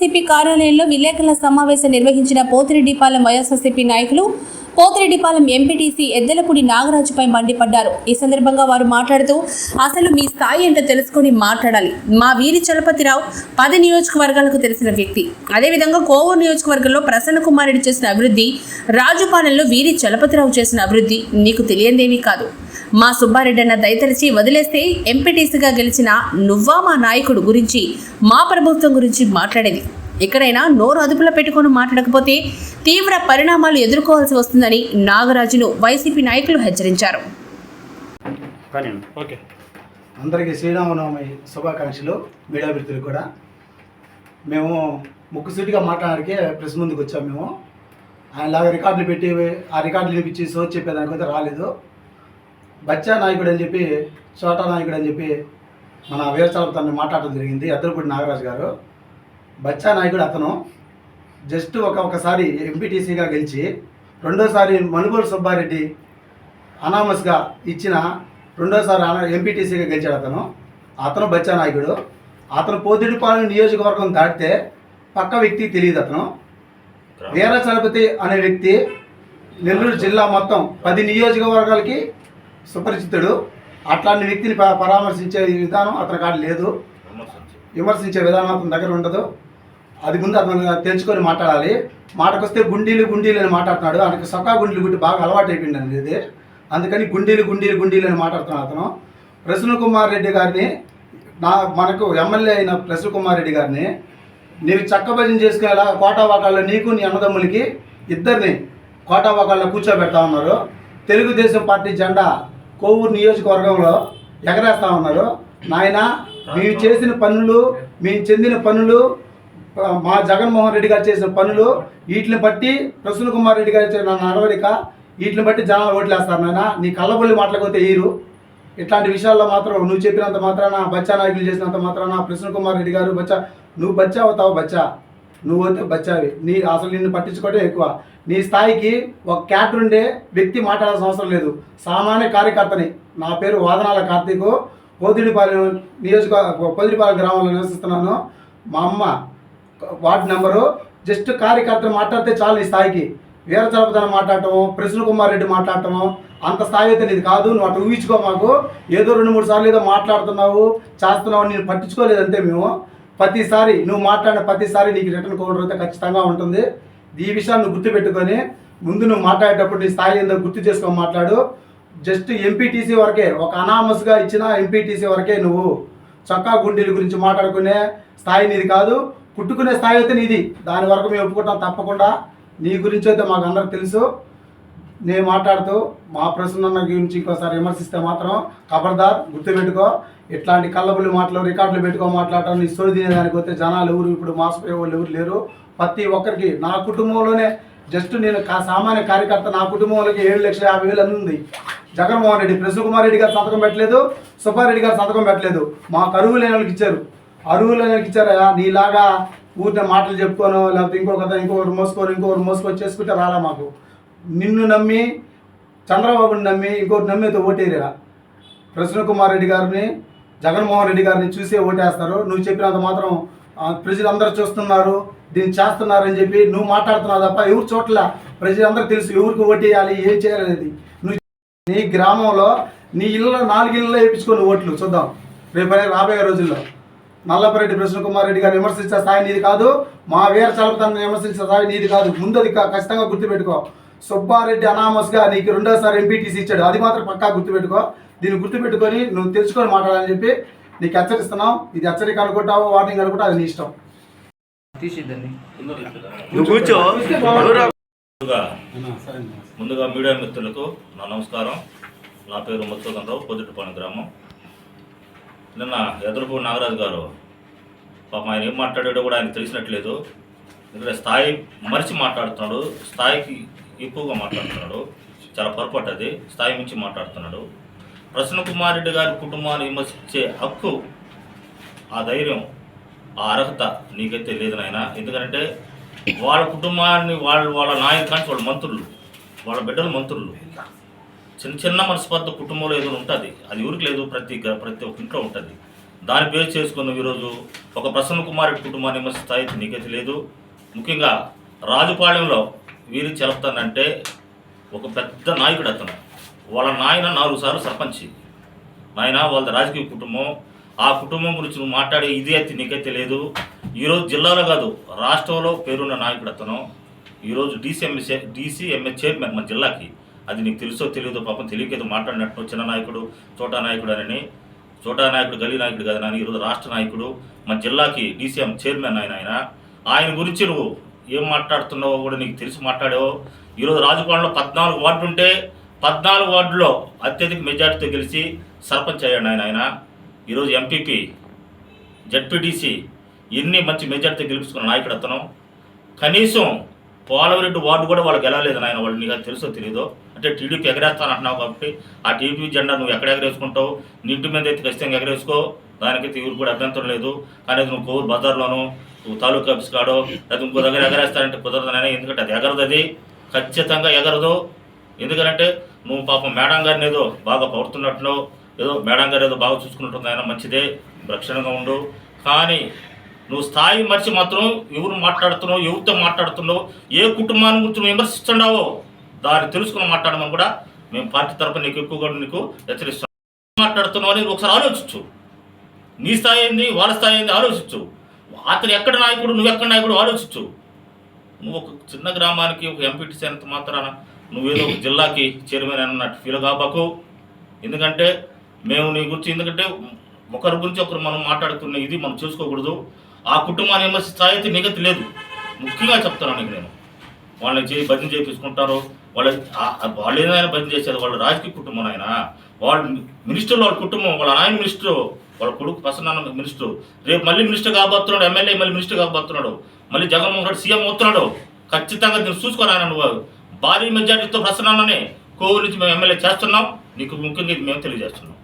వైఎస్ఆర్సీపీ కార్యాలయంలో విలేకరుల సమావేశం నిర్వహించిన పోతిరెడ్డిపాలెం వైఎస్ఆర్సీపీ నాయకులు పోతిరెడ్డిపాలెం ఎంపీటీసీ ఎద్దెలపూడి నాగరాజుపై మండిపడ్డారు. ఈ సందర్భంగా వారు మాట్లాడుతూ అసలు మీ స్థాయి ఏంటో తెలుసుకొని మాట్లాడాలి. మా వీరి చలపతిరావు పది నియోజకవర్గాలకు తెలిసిన వ్యక్తి. అదేవిధంగా కోవూరు నియోజకవర్గంలో ప్రసన్న కుమారుడు చేసిన అభివృద్ధి రాజుపాలెంలో వీరి చలపతిరావు చేసిన అభివృద్ధి నీకు తెలియందేమీ కాదు. మా సుబ్బారెడ్డి అన్న దయతలిచి వదిలేస్తే ఎంపీటీసీగా గెలిచిన నువ్వా మా నాయకుడు గురించి మా ప్రభుత్వం గురించి మాట్లాడేది. ఎక్కడైనా నోరు అదుపులో పెట్టుకొని మాట్లాడకపోతే తీవ్ర పరిణామాలు ఎదుర్కోవాల్సి వస్తుందని నాగరాజును వైసీపీ నాయకులు హెచ్చరించారు. కానీ ఓకే. అందరికీ శ్రీరామనవమి శుభాకాంక్షలు మీడియా మిత్రులు కూడా. మేము ముక్కుసూటిగా మాట్లాడడానికి ప్రెస్ ముందుకు వచ్చాము మేము. ఆయనలాగా రికార్డులు పెట్టి ఆ రికార్డులు వినిపించి సోచి చెప్పేదానికైతే రాలేదు. బచ్చా నాయకుడు అని చెప్పి చోటా నాయకుడు అని చెప్పి మన వీరచలపతాన్ని మాట్లాడడం జరిగింది అద్దరుపూడి నాగరాజు గారు. బచ్చా నాయకుడు అతను జస్ట్ ఒక ఒకసారి ఎంపీటీసీగా గెలిచి రెండోసారి మనుగోలు సుబ్బారెడ్డి అనామస్గా ఇచ్చిన రెండోసారి అనా- ఎంపీటీసీగా గెలిచాడు అతను. అతను బచ్చా నాయకుడు. అతను పోతిడిపాలెం నియోజకవర్గం దాటితే పక్క వ్యక్తి తెలియదు అతను. వీర చలపతి అనే వ్యక్తి నెల్లూరు జిల్లా మొత్తం పది నియోజకవర్గాలకి సుపరిచితుడు. అట్లాంటి వ్యక్తిని పరామర్శించే విధానం అతని కాడ లేదు. విమర్శించే విధానం అతని దగ్గర ఉండదు. అది ముందు అతను తెలుసుకొని మాట్లాడాలి. మాటకొస్తే గుండీలు గుండీలు అని మాట్లాడుతున్నాడు. ఆయనకి సొక్కా గుండీలు గుట్టి బాగా అలవాటు అయిపోయింది అండి ఇది. అందుకని గుండీలు గుండీలు గుండీలు అని మాట్లాడుతున్నాడు అతను. ప్రసన్న కుమార్ రెడ్డి గారిని నా మనకు ఎమ్మెల్యే అయిన ప్రసన్న కుమార్ రెడ్డి గారిని నీవు చక్కభజన చేసుకునేలా కోటావాకాల్లో నీకు నీ అన్నదమ్ములకి ఇద్దరిని కోటా కోటావాకాల్లో కూర్చోబెడతా ఉన్నారు. తెలుగుదేశం పార్టీ జెండా కోవూరు నియోజకవర్గంలో ఎగరేస్తా ఉన్నారు. నాయన మేము చేసిన పనులు మేము చెందిన పనులు మా జగన్మోహన్ రెడ్డి గారు చేసిన పనులు వీటిని బట్టి ప్రసన్న కుమార్ రెడ్డి గారు చేసిన నడవడిక వీటిని బట్టి జనాలు ఓట్లేస్తారు నాయన. నీ కళ్ళబొల్లి మాటలకొతే ఈరు ఇట్లాంటి విషయాల్లో మాత్రం నువ్వు చెప్పినంత మాత్రాన బచ్చా నాయకులు చేసినంత మాత్రాన ప్రసన్న కుమార్ రెడ్డి గారు బచ్చా నువ్వు బచ్చా అవుతావు బచ్చా? నువ్వు అయితే బచ్చావి. నీ అసలు నిన్ను పట్టించుకోవటం ఎక్కువ. నీ స్థాయికి ఒక క్యాటర్ ఉండే వ్యక్తి మాట్లాడాల్సిన అవసరం లేదు. సామాన్య కార్యకర్తని. నా పేరు వాదనాల కార్తీకు. పోదిడిపాలెం నియోజక పొదిడిపాలెం గ్రామంలో నివసిస్తున్నాను. మా అమ్మ వార్డు నెంబరు. జస్ట్ కార్యకర్తలు మాట్లాడితే చాలు నీ స్థాయికి. వీరచలపతనం మాట్లాడటము ప్రసన్న కుమార్ రెడ్డి మాట్లాడటము అంత స్థాయి అయితే నీది కాదు. నువ్వు అటు ఊహించుకో మాకు. ఏదో రెండు మూడు సార్లు ఏదో మాట్లాడుతున్నావు చేస్తున్నావు నేను పట్టించుకోలేదు అంతే మేము. ప్రతిసారి నువ్వు మాట్లాడిన ప్రతిసారి నీకు రిటర్న్ కౌంటర్ అయితే ఖచ్చితంగా ఉంటుంది. ఈ విషయాన్ని నువ్వు గుర్తుపెట్టుకొని ముందు నువ్వు మాట్లాడేటప్పుడు నీ స్థాయి ఏందో గుర్తు చేసుకొని మాట్లాడు. జస్ట్ ఎంపీటీసీ వరకే ఒక అనామస్గా ఇచ్చిన ఎంపీటీసీ వరకే నువ్వు చొక్కా గుండీల గురించి మాట్లాడుకునే స్థాయి నీది కాదు. పుట్టుకునే స్థాయి అయితే నీది. దాని వరకు మేము ఒప్పుకుంటాం తప్పకుండా. నీ గురించి అయితే మాకు అందరికి తెలుసు. నేను మాట్లాడుతూ మా ప్రసన్న గురించి ఇంకోసారి విమర్శిస్తే మాత్రం ఖబర్దార్ గుర్తుపెట్టుకో. ఇట్లాంటి కళ్ళబుల్లి మాటలు రికార్డులు పెట్టుకో మాట్లాడటం నీ తినేదానికి వస్తే జనాలు ఎవరు ఇప్పుడు మాసిపోయే వాళ్ళు ఎవరు లేరు. ప్రతి ఒక్కరికి నా కుటుంబంలోనే జస్ట్ నేను కా సామాన్య కార్యకర్త నా కుటుంబంలోకి ఏడు లక్షల యాభై వేలు అందింది జగన్మోహన్ రెడ్డి ప్రసన్న కుమార్ రెడ్డి గారు సంతకం పెట్టలేదు సుబ్బారెడ్డి గారు సంతకం పెట్టలేదు. మాకు అరువు లేని వాళ్ళకి ఇచ్చారు. అరువు లేని వాళ్ళకి ఇచ్చారా? నీలాగా ఊరిన మాటలు చెప్పుకోను లేకపోతే ఇంకొక ఇంకొకరు మోసుకొని ఇంకొకరు మోసుకొని చేసుకుంటే రాలా మాకు. నిన్ను నమ్మి చంద్రబాబుని నమ్మి ఇంకోటి నమ్మితో ఓటేరా ప్రసన్న కుమార్ రెడ్డి గారిని జగన్మోహన్ రెడ్డి గారిని చూసే ఓటేస్తారు. నువ్వు చెప్పినంత మాత్రం ప్రజలందరూ చూస్తున్నారు. దీన్ని చేస్తున్నారని చెప్పి నువ్వు మాట్లాడుతున్నావు తప్ప ఎవరు చోట్ల ప్రజలందరూ తెలుసు ఎవరికి ఓటేయాలి ఏం చేయాలనేది నువ్వు నీ గ్రామంలో నీ ఇళ్ళలో నాలుగు ఇళ్ళలో వేయించుకొని ఓట్లు చూద్దాం. రేపు రాబోయే రోజుల్లో. నల్లపరెడ్డి ప్రసన్న కుమార్ రెడ్డి గారు విమర్శించే స్థాయి నీది కాదు. మా వీర చలపతాన్ని విమర్శించే స్థాయి నీది కాదు. ముందు అది ఖచ్చితంగా గుర్తుపెట్టుకో. సుబ్బారెడ్డి అనామస్గా నీకు రెండోసారి ఎంపీటీసీ ఇచ్చాడు. అది మాత్రం పక్కా గుర్తుపెట్టుకో. దీన్ని గుర్తుపెట్టుకొని నువ్వు తెలుసుకొని మాట్లాడాలని చెప్పి నీకు హెచ్చరిస్తున్నాం. ఇది హెచ్చరిక అనుకుంటావో వార్నింగ్ అనుకుంటా అది నీ ఇష్టం. తీసిద్దండి. ముందుగా ముందుగా మీడియా మిత్రులకు నా నమస్కారం. నా పేరు మధుసూదన్ రావు పొద్దుటిపాలెం గ్రామం. నిన్న ఎదురుపు నాగరాజు గారు పాపం ఆయన ఏం మాట్లాడాడో కూడా ఆయన తెలిసినట్లేదు. ఇక్కడ స్థాయి మరిచి మాట్లాడుతున్నాడు. స్థాయికి ఎక్కువగా మాట్లాడుతున్నాడు. చాలా పొరపాటు అది. స్థాయి మించి మాట్లాడుతున్నాడు. ప్రసన్న కుమార్ రెడ్డి గారి కుటుంబాన్ని విమర్శించే హక్కు ఆ ధైర్యం ఆ అర్హత నీకైతే లేదు నాయన. ఎందుకంటే వాళ్ళ కుటుంబాన్ని వాళ్ళ వాళ్ళ నాయకులు వాళ్ళ మంత్రులు వాళ్ళ బిడ్డలు మంత్రులు. చిన్న చిన్న మనస్పర్ధ కుటుంబంలో ఏదో ఉంటుంది అది ఊరికి లేదు ప్రతి ప్రతి ఒక్క ఇంట్లో ఉంటుంది. దాని బేస్ చేసుకున్న ఈరోజు. ఒక ప్రసన్న కుమార్ రెడ్డి కుటుంబాన్ని విమర్శ స్థాయి నీకైతే లేదు. ముఖ్యంగా రాజుపాళెంలో వీరి చెలపుతానంటే ఒక పెద్ద నాయకుడు అతను. వాళ్ళ నాయన నాలుగు సార్లు సర్పంచి. నాయన వాళ్ళ రాజకీయ కుటుంబం. ఆ కుటుంబం గురించి నువ్వు మాట్లాడే ఇది అయితే నీకైతే లేదు. ఈరోజు జిల్లాలో కాదు రాష్ట్రంలో పేరున్న నాయకుడు అతను ఈరోజు డీసీఎంఎస్ డీసీఎంఎస్ చైర్మన్ మన జిల్లాకి. అది నీకు తెలుసో తెలియదో పాపం తెలియకేదో మాట్లాడినట్టు చిన్న నాయకుడు చోటా నాయకుడు అని చోటా నాయకుడు గలీ నాయకుడు కదా నాని ఈరోజు రాష్ట్ర నాయకుడు మన జిల్లాకి డీసీఎం చైర్మన్ ఆయన ఆయన. ఆయన గురించి నువ్వు ఏం మాట్లాడుతున్నావో కూడా నీకు తెలిసి మాట్లాడావో. ఈరోజు రాజభవన్లో పద్నాలుగు వార్డు ఉంటే పద్నాలుగు వార్డులో అత్యధిక మెజార్టీతో గెలిచి సర్పంచ్ అయ్యాడు ఆయన ఆయన. ఈరోజు ఎంపీపీ జడ్పీటీసీ ఎన్ని మంచి మెజార్టీతో గెలుపుకున్న నాయకుడు అతను. కనీసం పోలవరెడ్డి వార్డు కూడా వాళ్ళకి గెలవలేదు నాయన వాళ్ళు నీకు తెలుసో తెలియదో అంటే టీడీపీ ఎగరేస్తాను అంటున్నావు కాబట్టి ఆ టీడీపీ జెండా నువ్వు ఎక్కడ ఎగరేసుకుంటావు? ఇంటి మీద అయితే ఖచ్చితంగా ఎగరేసుకో. దానికి తీరు కూడా అభ్యంతరం లేదు. కానీ నువ్వు కోవూరు బజార్లోనూ నువ్వు తాలూకా ఆఫీస్ కాడో లేదా ఇంకో దగ్గర ఎగరేస్తానంటే కుదరదు నాయన ఎందుకంటే అది ఎగరదు అది. ఖచ్చితంగా ఎగరదు. ఎందుకంటే నువ్వు పాపం మేడం గారిని ఏదో బాగా పడుతున్నట్టున్నావు ఏదో మేడం గారు ఏదో బాగా చూసుకున్నట్టుంది ఆయన మంచిదే రక్షణగా ఉండు. కానీ నువ్వు స్థాయి మర్చి మాత్రం ఎవరు మాట్లాడుతున్నావు ఎవరితో మాట్లాడుతున్నావు ఏ కుటుంబాన్ని గురించి నువ్వు విమర్శిస్తున్నావో దాన్ని తెలుసుకుని మాట్లాడమని కూడా మేము పార్టీ తరపున నీకు ఎక్కువగా నీకు హెచ్చరిస్తాం. మాట్లాడుతున్నావు అని ఒకసారి ఆలోచించు. నీ స్థాయి ఏంది వాళ్ళ స్థాయి ఏంది ఆలోచించు. అతను ఎక్కడ నాయకుడు నువ్వు ఎక్కడ నాయకుడు ఆలోచించు. నువ్వు ఒక చిన్న గ్రామానికి ఒక ఎంపీటీసీ అయినంత మాత్రాన నువ్వేదో ఒక జిల్లాకి చైర్మన్ అన్నట్టు ఫీల్ కాబకు. ఎందుకంటే మేము నీ గురించి ఎందుకంటే ఒకరి గురించి ఒకరు మనం మాట్లాడుతున్న ఇది మనం చూసుకోకూడదు. ఆ కుటుంబాన్ని విమర్శ స్థాయి నిగతి లేదు. ముఖ్యంగా చెప్తున్నాను నీకు నేను. వాళ్ళని చేయి భజన చేపించుకుంటారు వాళ్ళ వాళ్ళు ఏదైనా భజన చేసేది వాళ్ళ రాజకీయ కుటుంబం ఆయన వాళ్ళు మినిస్టర్ వాళ్ళ కుటుంబం వాళ్ళ ఆయన మినిస్టర్ వాళ్ళ కొడుకు ప్రసన్న మినిస్టర్ రేపు మళ్ళీ మినిస్టర్ కాబోతున్నాడు ఎమ్మెల్యే మళ్ళీ మినిస్టర్ కాబోతున్నాడు. మళ్ళీ జగన్మోహన్ రెడ్డి సీఎం అవుతున్నాడు. ఖచ్చితంగా దీన్ని చూసుకోరా నువ్వు? భారీ మెజార్టీతో ప్రసన్ననే కోవూరు నుంచి మేము ఎమ్మెల్యే చేస్తున్నాం. నీకు ముఖ్యంగా ఇది మేము తెలియజేస్తున్నాం.